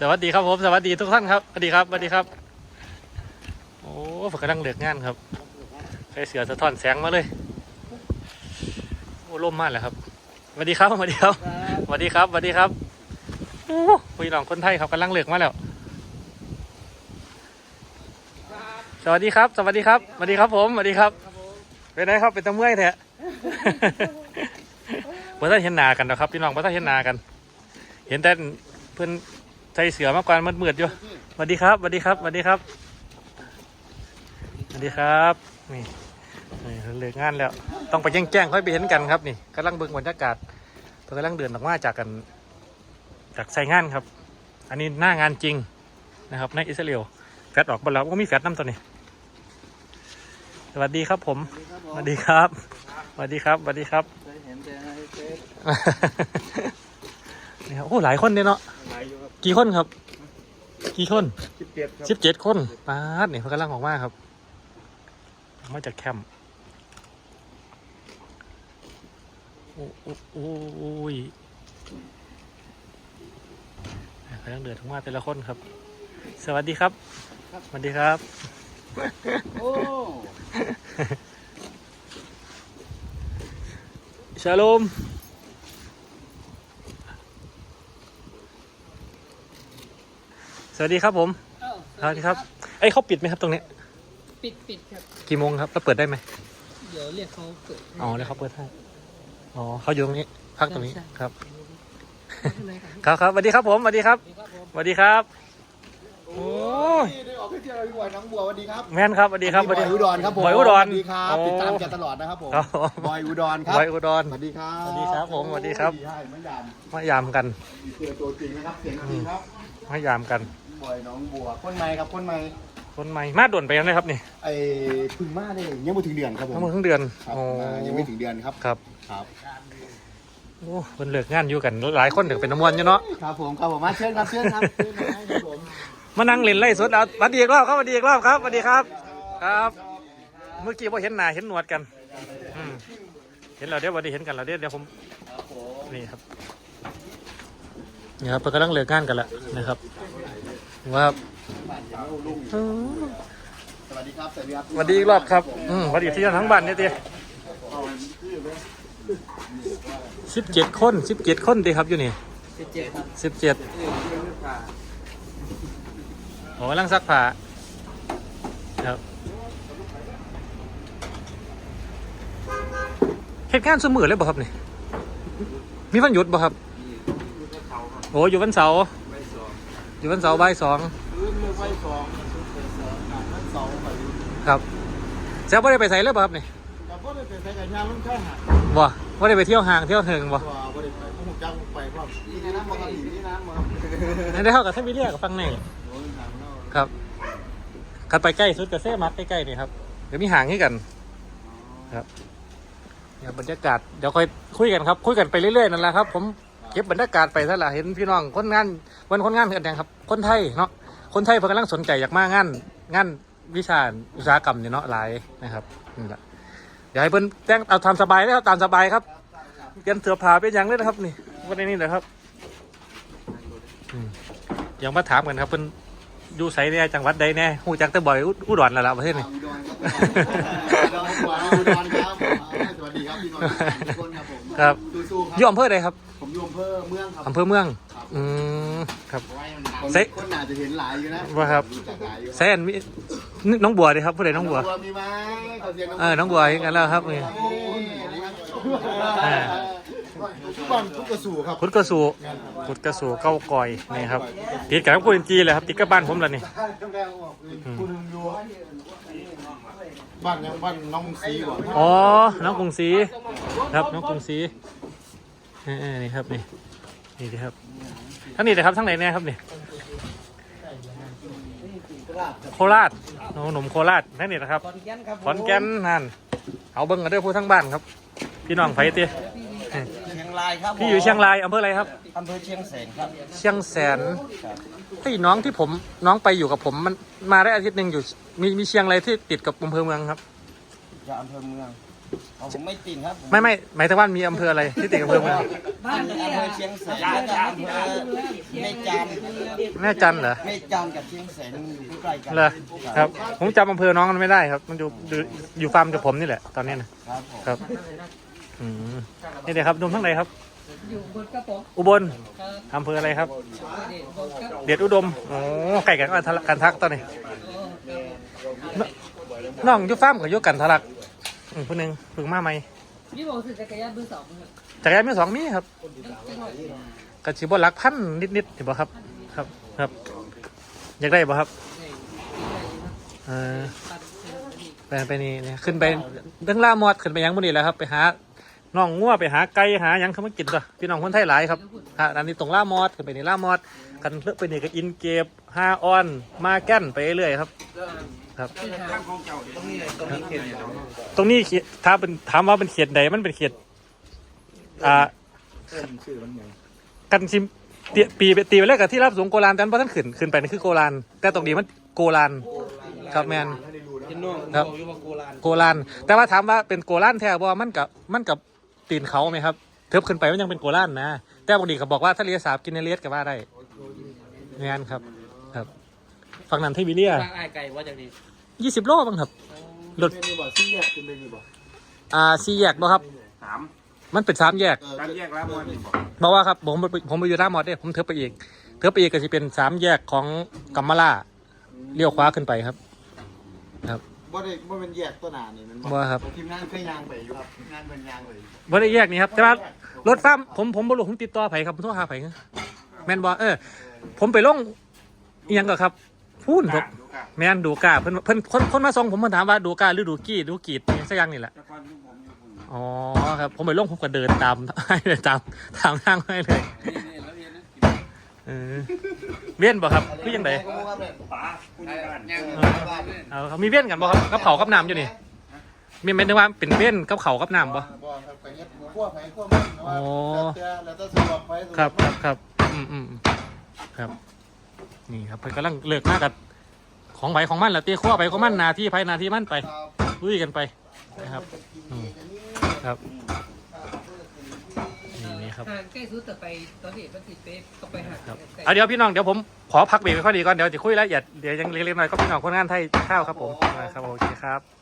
สวัสดีครับผมสวัสดีทุกท่านครับสวัสดีครับสวัสดีครับ โอ้ฝนกำลังเดือดงานครับใส่เสือสะท้อนแสงมาเลยโอ้ร่มมากเลยครับสวัสดีครับสวัสดีครับสวัสดีครับสวัสดีครับโอ้พี่น้องคนไทยครับกำลังเลือกมาแล้วสวัสดีครับ สวัสดีครับสวัสดีครับผมสวัสดีครับเป็นไงครับเป็นตะเมื่อยแท้เพื่อนเห็นหนากันนะครับพี่น้องเพื่อนเห็นหนากัน ห็นแต่เพื่อนใส่เสือมากกว่ามันมืดอยู่สวัสดีครับสวัสดีครับสวัสดีครับสวัสดีครับ นี่นี่เลิกงานแล้ว ต้องไปแจ้งๆค่อยไปเห็นกันครับนี่กำลังเบิ่งบรรยากาศเพื่อกำลังเดินออกมาจากกันจากใส่งานครับ อันนี้หน้างานจริงนะครับในอิสราเอลแฟดออกบนแล้วก็มีแฟดน้ำตัวนี้ สวัสดีครับผม สวัสดีครับ สวัสดีครับ สวัสดีครับเคยเห็นแต่ในเฟซนี่ครับโอ้หลายคนเนี่ยเนาะหลายอยู่ครับกี่คนครับ กี่คนสิบเจ็ดครับสิบเจ็ดคนปาดเนี่ยเขากำลังออกมาครับออกมาจากแคมป์โอ้โอ้โอ้โอ้ยกำลังเดือดทั้งมาแต่ละคนครับ สวัสดีครับ สวัสดีครับโอ้ชาโลม วัสดีครับผมอ้าวสวัสดีครับไอ้ยเขาปิดไหมครับตรงเนี้ยปิดปิดครับ กี่โมงครับแล้วเปิดได้ไหมเดี๋ยวเรียกเขาเปิดให้ อ๋อแล้วเขาเปิดให้อ๋อเขาอยู่ตรงนี้พักตรงนี้ใช่ครับ ไม่เป็นไรครับครับครับสวัสดีครับผมสวัสดีครับสวัสดีครับผมสวัสดีครับ โอ้ยได้ออกไปเที่ยวพี่บอยน้องบัวสวัสดีครับแม่นครับสวัสดีครับบอยอุดรครับผมบอยอุดรสวัสดีครับโอ้ติดตามกันตลอดนะครับผมครับบอยอุดรครับไว้อุดร สวัสดีครับสวัสดีครับผมสวัสดีครับ ใช่ไม่ยามมายามกัน เจอตัวจริงนะครับเสียงจริงครับ มายามกัน บอยน้องบัวคนใหม่ครับคนใหม่คนใหม่มาด่วนไปยังไงครับนี่ไอ้พึ่งมาได้ยังไม่ถึงเดือนครับผมทั้งหมดทั้งเดือนครับโอ้มายังไม่ถึงเดือนครับครับครับโอ้คนเลิกงานอยู่กันหลายคนเดี๋ยวเป็นน้ำมันอยู่เนาะครับผมครับผมมาเชิญครับเชิญครับเชิญครับผมมานั่งเล่นไล่สดเอาสวัสดีอีกรอบครับสวัสดีอีกรอบครับสวัสดีครับ ครับ เมื่อกี้พอเห็นหน้าเห็นหนวดกันอืมเห็นเราเดี๋ยววันนี้เห็นกันเราเดี๋ยวเดี๋ยวผมนี่ครับนี่ครับเพิ่นกำลังเลิกงานกันแล้วนะครับ ว่าเออสวัสดีครับสวัสดีครับสวัสดีอีกรอบครับ อืมสวัสดีที่ทั้งบ้านเนี่ยตีสิบเจ็ดคนสิบเจ็ดคนดีครับอยู่นี่สิบเจ็ดครับสิบเจ็ดโอ้กำลังซักผ้าครับเหตุการณ์เสมอเลยบ่ครับนี่มีวันหยุดบ่ครับ โอ้อยู่วันเสาร์ อยู่วันเสาร์บ่ายสองพื้นเลือกไว้สองทั้งสองไปครับแซวบ่ได้ไปใส่เลยบ่ครับนี่แต่ก็ได้เป็นไปกับงานลุงแค่หาบ่บ่ได้ไปเที่ยวห้างเที่ยวเถิงบ่ว่าบริษัทผมจ้างไปเพราะนี่นะมอเตอร์นี่นะมอได้เท่ากับท่านวิเลียกับฟังนี่ครับคันไปใกล้สุดกับเซ่มัดใกล้ๆนี่ครับเดี๋ยวมีห่างให้กันครับเนี่ยบรรยากาศเดี๋ยวค่อยคุยกันครับ คุยกันไปเรื่อยๆนั่นแหละครับ ผมเก็บบรรยากาศไปซะละเห็นพี่น้องคนงาน วันคนงานกันยังครับ คนไทยเนาะคนไทยเพิ่นกำลังสนใจอยากมางานงานวิชาอุตสาหกรรมเนี่ยเนาะหลายนะครับนี่แหละเดี๋ยวให้เพิ่นแจ้งเอาทำสบายเลยครับตามสบายครับเตรียมเสื้อผ้าเป็นอย่างเลยนะครับนี่วันนี้นี่เลยครับอืมเดี๋ยวมาถามกันครับเพิ่นอยู่ไสเนี่ยจังหวัดใดแน่หูจักแต่บ่อยอุอุดรแล้วล่ะประเทศนี้อุดรครับอุดรครับสวัสดีครับพี่น้องทุกคนครับผมครับสู้ๆคอยู่รับอำเภอใดครับผมอยู่อำเภอเมืองครับอำเภอเมืองอืม ครับคนเซ็คนอาจจะเห็นหลายอยู่นะว่าครับจักหลายอยู่แซนมีนี่น้องบัวเลยครับผู้ใดน้องบัว มีไหมขอเสียงเออน้องบัวอย่างนั้นแล้วครับนี่อ่า ทุกวันทุกกระสู่ครับคุดกระสูคุดกระสูเก้าก่อยนี่ครับติดกับกุนจีเลยครับติดกับบ้านผมแล้วนี่ คุณอยู่บ้านยังบ้านน้องซีบ่อ๋อ น้องกรุงศรีครับ น้องกรุงศรีเออๆนี่ครับนี่ นี่ดีครับ ทั้งนี้นะครับทั้งไหนเนี่ยครับนี่โคราชน้องหนุ่มโคราชทั้งนี้นะครับขอนแก่นครับขอนแก่นนั่นเอาเบิ้งกันเด้วยผู้ทั้งบ้านครับ พี่น้องไฟตีเชียงรายครับพี่อยู่เชียงรายอำเภออะไรครับอำเภอเชียงแสนครับ เชียงแสนเฮ้ยน้องที่ผมน้องไปอยู่กับผมมันมาได้อาทิตย์หนึ่งอยู่มีมีเชียงอะไรที่ติดกับอำเภอเมืองครับจากอำเภอเมือง อ๋อผมไม่ติดครับผไม่ไม่หมายถึงว่ามีอำเภออะไรที่ติดกับอำเภอเมืองบ้านอำเภอเชียงแสนแล้วก็อำเภอแม่จันทร์แม่จันทร์เหรอแม่จันทร์กับเชียงแสนอยู่ใกล้ๆกันเหรอครับ ผมจำอำเภอน้องมันไม่ได้ครับ มันอยู่อยู่อยู่ฟาร์มกับผมนี่แหละตอนนี้นะครับผมครับอืมนี่เดี๋ยวครับนมทั้งไหนครับ อยู่บนกระป๋องอุบลครับอำเภออะไรครับ เด็กบนกระป๋องเดชอุดมโอ้ไก่กันกันทะกันทักตอนนี้ครับผมน้องอยุฟาร์มกับอยุกันทะลัก อืมผู้หนึ่งเพึ่งมาใหม่นี่บอกสื่อจักรยานมือสองมือจักรยานมีสองมีครับจังหวัดกระชิบหลักพันนิดๆเห็นบ่ครับ ครับครับ อยากได้บ่ครับเออไปไปนี่เนี่ยขึ้นไปเรื่องล่ามอดขึ้นไปยังบนนี้แหล้วครับ ไปหาน้องงัวไปหาไก่หาหยังเขามากินตัวพี่น้องคนไทยหลายครับฮะอันนี้ตรงล่ามอดขึ้นไปนี่ล่ามอดกันเลือกไปนี่ก็อินเก็บฮาออนมาแก้นไปเรื่อยๆครับ ครับ ตรงนี้เขตถ้าเป็นถามว่าเป็นเขตใดมันเป็นเขตอ่ากันชิมตีปีไปตีไปแล้วกับที่รับสูงโกลานแต่เพราะท่านขึ้นขึ้นไปนั่นคือโกลานแต่ตรงนี้มันโกลานครับแมนครับโกลานแต่ว่าถามว่าเป็นโกลานแท้บ่มันกับมันกับตีนเขาไหมครับเทิบขึ้นไปมันยังเป็นโกลานนะ แต่บางทีเขาบอกว่าถ้าเลียสาบกินในเลียสก็ว่าได้งานครับ ครับฝั่งนั้นที่วิเลียทางไอ้ไก่ว่าจากนี้ ยี่สิบโลบ้างครับ รถ เป็นมีบ่ซี่แยกเป็นเป็นมีบ่อ่าสี่แยกบ่ครับ สามมันเป็นสามแยกเออการแยกแล้วมันบอกบอกว่าครับผมผมไปอยู่หน้ามอดเนี่ยผมเทิบไปอีกเทิบไปอีกก็จะเป็นสามแยกของกัมมาลาเลี้ยวขวาขึ้นไปครับครับ บ่ได้บ่เป็นแยกตัวหนานี่มันบ่ครับ ทีมงานเคยยางไปอยู่ครับทีมงานเป็นยางไปบ่ได้แยกนี่ครับแต่ว่ารถฟ้าร์มผมผมบ่รู้ผมติดต่อไผครับผมโทรหาไผแม่นบ่เออ ผมไปลงอิหยังก็ครับพูนครับดู กันแม่นดูกาเพิ่นเพิ่นคนคนมาส่งผมเพิ่นถามว่าดูกาหรือดูกี้ดูกีดอิหยังสักอย่างนี่แหละแต่ก่อนที่ผมอยู่คุณอ๋อครับผมไปลงผมก็เดินตามให้เลยตามตามทางให้เลยเออเวียนบ่ครับคือยังไงป๋าคุณบ้านเอาครับมีเวียนกันบ่ครับกับเขาวกับน้ำอยู่นี่มีเป็นว่าเป็นเวียนกับเขาวกับน้ำบ่ บ่ครับไปเฮ็ดขั้วไผขั้วมันนะว่าอ๋อ แล้วแต่แล้วแต่สะดวกไผสะดวกครับครับครับอืมอืมอืมครับ นี่ครับเพิ่นกำลังเลิกมากกับ ของไผของมันแล้วตีขั้วไปของมันหนาที่ไผหนาที่มันไปครับลุยกันไปนะครับอืมครับนี่นี่ครับ ห่างใกล้สุดแต่ไปตอนนี้มันติดเป๊ะก็ไปห่างครับไกลเอาเดี๋ยวพี่น้องเดี๋ยวผมขอพักเบรกไปค่อยดีก่อนเดี๋ยวจะคุยละเอียดเดี๋ยวยังเล็กๆหน่อยก็พี่น้องคนงานไทยข้าวครับผมอ่าครับโอเคครับ